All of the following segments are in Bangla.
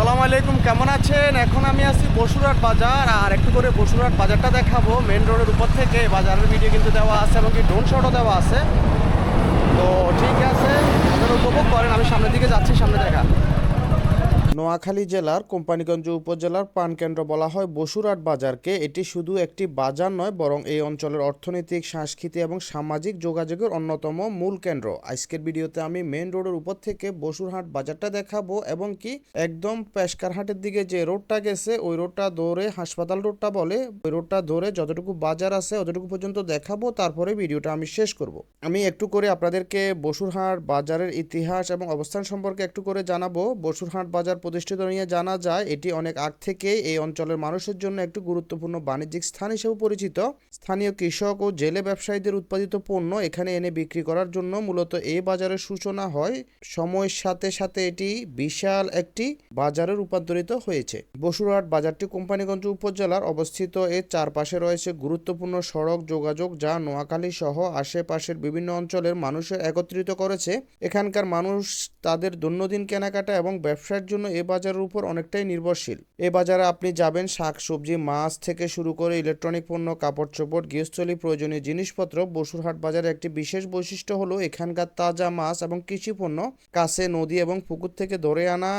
আসসালামু আলাইকুম, কেমন আছেন? এখন আমি আছি বসুরহাট বাজার, আর একটু করে বসুরহাট বাজারটা দেখাবো। মেন রোডের উপর থেকে বাজারের ভিডিও কিন্তু দেওয়া আছে এবং কি ড্রোন শটও দেওয়া আছে। তো ঠিক আছে, আপনারা উপভোগ করেন, আমি সামনের দিকে যাচ্ছি, সামনে দেখা। নোয়াখালী জেলার, কোম্পানীগঞ্জ উপজেলার প্রাণকেন্দ্র বলা হয় বসুরহাট বাজারকে। এটি শুধু একটি বাজার নয়, বরং এই অঞ্চলের অর্থনৈতিক, সাংস্কৃতিক এবং সামাজিক যোগাযোগের অন্যতম মূল কেন্দ্র। আজকের ভিডিওতে আমি মেন রোডের উপর থেকে বসুরহাট বাজারটা দেখাবো এবং কি একদম পেশকারহাটের দিকে যে রোডটা গেছে, ওই রোডটা ধরে হাসপাতাল রোডটা বলে, ওই রোডটা ধরে যতটুকু বাজার আছে অতটুকু পর্যন্ত দেখাবো, তারপরে ভিডিওটা আমি শেষ করব। আমি একটু করে আপনাদেরকে বসুরহাট বাজারের ইতিহাস এবং অবস্থান সম্পর্কে একটু করে জানাব। বসুরহাট বাজার প্রতিষ্ঠিত নিয়ে জানা যায়, এটি অনেক আগ থেকেই এই অঞ্চলের মানুষের জন্য একটি গুরুত্বপূর্ণ বাণিজ্যিক স্থান হিসেবে পরিচিত। স্থানীয় কৃষক ও জেলে ব্যবসায়ীদের উৎপাদিত পণ্য এখানে এনে বিক্রি করার জন্য মূলত এই বাজারের সূচনা হয়। সময়ের সাথে সাথে এটি বিশাল একটি বাজারে রূপান্তরিত হয়েছে। বসুরহাট বাজারটি কোম্পানিগঞ্জ উপজেলার অবস্থিত। এর চারপাশে রয়েছে গুরুত্বপূর্ণ সড়ক যোগাযোগ যা নোয়াখালী সহ আশেপাশের বিভিন্ন অঞ্চলের মানুষের একত্রিত করেছে। এখানকার মানুষ তাদের দৈনন্দিন কেনাকাটা এবং ব্যবসার জন্য এ বাজারের উপর অনেকটাই নির্ভরশীল। এ বাজারে আপনি যাবেন শাক, সবজি, মাছ থেকে শুরু করে ইলেকট্রনিক পণ্য, কাপড় চোপড়, গৃহস্থলী, প্রয়োজনীয় জিনিসপত্র, বসুরহাট বাজারের একটি বিশেষ বৈশিষ্ট্য হলো এখানকার তাজা মাছ এবং কৃষি পণ্য। কাছে নদী এবং পুকুর থেকে ধরে আনা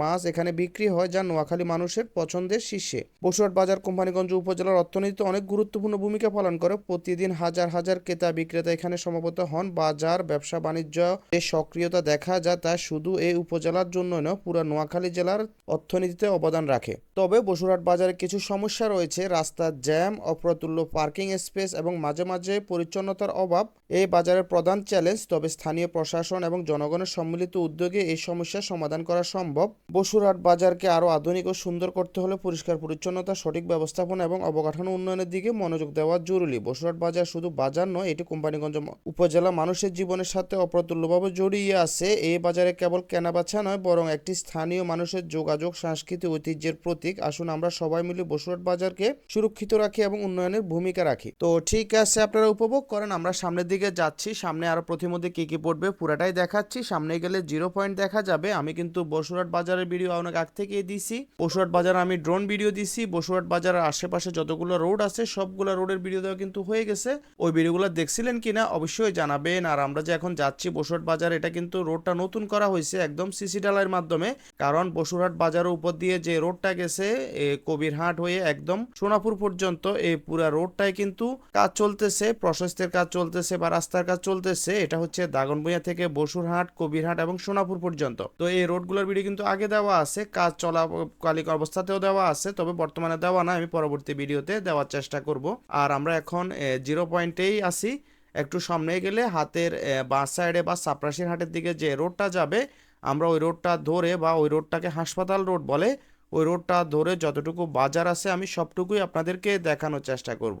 মাছ এখানে বিক্রি হয় যা নোয়াখালী মানুষের পছন্দের শীর্ষে। বসুরহাট বাজার কোম্পানীগঞ্জ উপজেলার অর্থনীতিতে অনেক গুরুত্বপূর্ণ ভূমিকা পালন করে। প্রতিদিন হাজার হাজার ক্রেতা বিক্রেতা এখানে সমাবেত হন। বাজার, ব্যবসা, বাণিজ্য, যে সক্রিয়তা দেখা যায় তা শুধু এই উপজেলার জন্য নয়, পুরো নোয়াখালী জেলার অর্থনীতিতে অবদান রাখে। তবে বসুরহাট বাজারে কিছু সমস্যা রয়েছে। রাস্তার জ্যাম, অপ্রতুল্য পার্কিং স্পেস এবং মাঝে মাঝে পরিচ্ছন্নতার অভাব এই বাজারের প্রধান চ্যালেঞ্জ। তবে স্থানীয় প্রশাসন এবং জনগণের সম্মিলিত উদ্যোগে এই সমস্যার সমাধান করা সম্ভব। বসুরহাট বাজারকে আরও আধুনিক ও সুন্দর করতে হলে পরিষ্কার পরিচ্ছন্নতা, সঠিক ব্যবস্থাপনা এবং অবকাঠামো উন্নয়নের দিকে মনোযোগ দেওয়া জরুরি। বসুরহাট বাজার শুধু বাজার নয়, এটি কোম্পানিগঞ্জ উপজেলা মানুষের জীবনের সাথে অপ্রতুল্যভাবে জড়িয়ে আছে। এই বাজারে কেবল কেনাবেচা নয়, বরং একটি স্থানীয় মানুষের যোগাযোগ, সাংস্কৃতিক ঐতিহ্যের প্রতীক। আসুন আমরা সবাই মিলে বসুরহাট বাজারকে সুরক্ষিত রাখি এবং উন্নয়নের ভূমিকা রাখি। তো ঠিক আছে, আপনারা উপভোগ করেন, আমরা সামনের দিকে যাচ্ছি। সামনে আরও প্রতিমধ্যে কি কি পড়বে পুরাটাই দেখাচ্ছি। সামনে গেলে জিরো পয়েন্ট দেখা যাবে। আমি কিন্তু বসুরহাট বাজারের ভিডিও অনেক আগ থেকেই দিছি। বসুরহাট বাজার আমি ড্রোন ভিডিও দিছি। বসুরহাট বাজারের আশেপাশে যতগুলো রোড আছে, সবগুলো রোডের ভিডিও দেওয়া কিন্তু হয়ে গেছে। ওই ভিডিওগুলো দেখছিলেন কিনা অবশ্যই জানাবেন। আর আমরা যে এখন যাচ্ছি বসুরহাট বাজার, এটা কিন্তু রোডটা নতুন করা হয়েছে একদম সিসি ডালার মাধ্যমে। কারণ বসুরহাট বাজারের উপর দিয়ে যে রোডটা গেছে কবিরহাট হয়ে একদম সোনাপুর পর্যন্ত, এই পুরা রোডটাই কিন্তু কাজ চলতেছে, প্রশস্তের কাজ চলতেছে বা রাস্তার কাজ চলতেছে। এটা হচ্ছে দাগনভূঞা থেকে বসুরহাট, কবিরহাট এবং সোনাপুর পর্যন্ত। তো এই রোডগুলোর ভিডিও কিন্তু আগে দেওয়া আছে, কাজ চলাকালিক অবস্থাতেও দেওয়া আছে, তবে বর্তমানে দেওয়া না, আমি পরবর্তী ভিডিওতে দেওয়ার চেষ্টা করব। আর আমরা এখন জিরো পয়েন্টেই আসি একটু সামনে গেলে হাতের বাঁ সাইডে বা সাপরাশির হাটের দিকে যে রোডটা যাবে আমরা ওই রোডটা ধরে বা ওই রোডটাকে হাসপাতাল রোড বলে, ওই রোডটা ধরে যতটুকু বাজার আছে আমি সবটুকুই আপনাদেরকে দেখানোর চেষ্টা করব।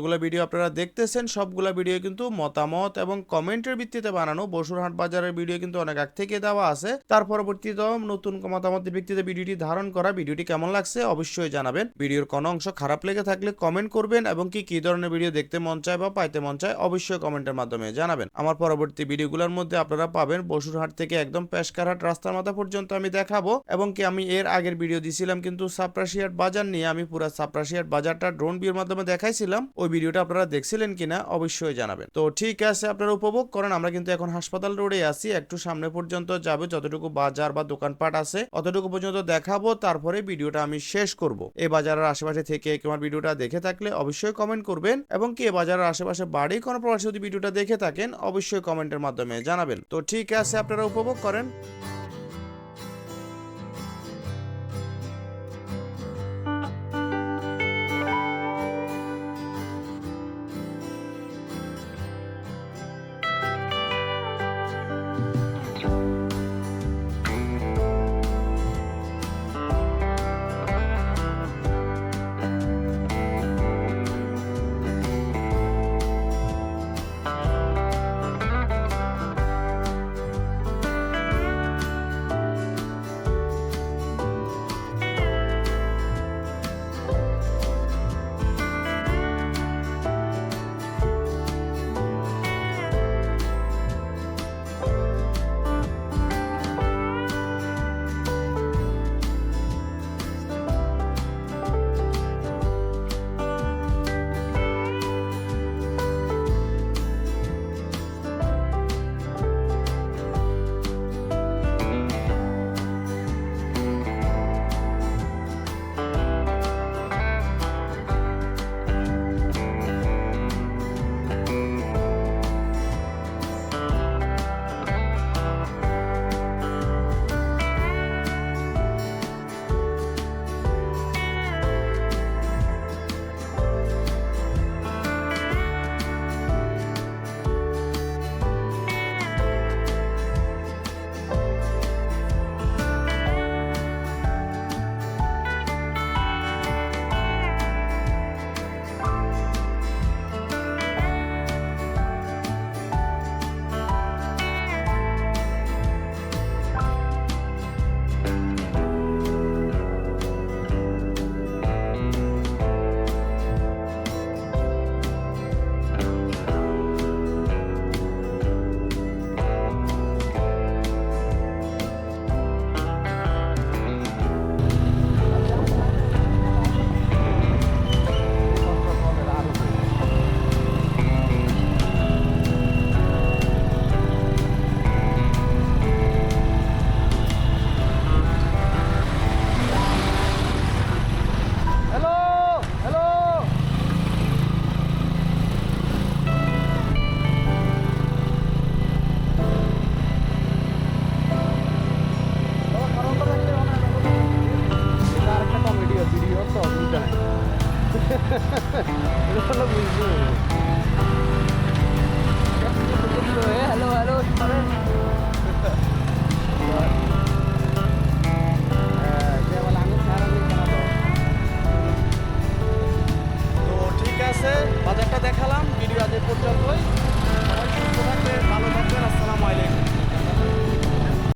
যতগুলো ভিডিও আপনারা দেখতেছেন, সবগুলো ভিডিও কিন্তু মতামত এবং কমেন্টের ভিত্তিতে বানানো। বসুরহাট বাজারের ভিডিও কিন্তু অনেক আগ থেকে দেওয়া আছে। তার পরবর্তীতে নতুন মতামতের ভিত্তিতে ভিডিওটি ধারণ করা। ভিডিওটি কেমন লাগছে অবশ্যই জানাবেন। ভিডিওর কোনো অংশ খারাপ লেগে থাকলে কমেন্ট করবেন এবং কি কি ধরনের ভিডিও দেখতে মন চায় বা পাইতে মন চায় অবশ্যই কমেন্টের মাধ্যমে জানাবেন। আমার পরবর্তী ভিডিওগুলোর মধ্যে আপনারা পাবেন। বসুরহাট থেকে একদম পেশকারহাট রাস্তার মাথা পর্যন্ত আমি দেখাবো এবং কি, আমি এর আগের ভিডিও দিছিলাম কিন্তু সাপ্রাশিয়াট বাজার নিয়ে আমি পুরো সাপ্রাশিয়াট বাজারটা ড্রোন ভিউর মাধ্যমে দেখাইছিলাম। ওই ভিডিওটা আপনারা দেখছিলেন কিনা অবশ্যই জানাবেন। তো ঠিক আছে, আপনারা উপভোগ করেন। আমরা কিন্তু এখন হাসপাতাল রোডে আছি। একটু সামনে পর্যন্ত যাবে, যতটুকু বাজার বা দোকানপাট আছে অতটুকু পর্যন্ত দেখাবো। তারপরে ভিডিওটা আমি শেষ করব। এই বাজারের আশেপাশে থেকে কেউ আমার ভিডিওটা দেখে থাকলে অবশ্যই কমেন্ট করবেন এবং কি বাজারের আশেপাশে বাড়ি, কোনো প্রবাসী যদি ভিডিওটা দেখে থাকেন, অবশ্যই কমেন্টের মাধ্যমে জানাবেন। তো ঠিক আছে, আপনারা উপভোগ করেন।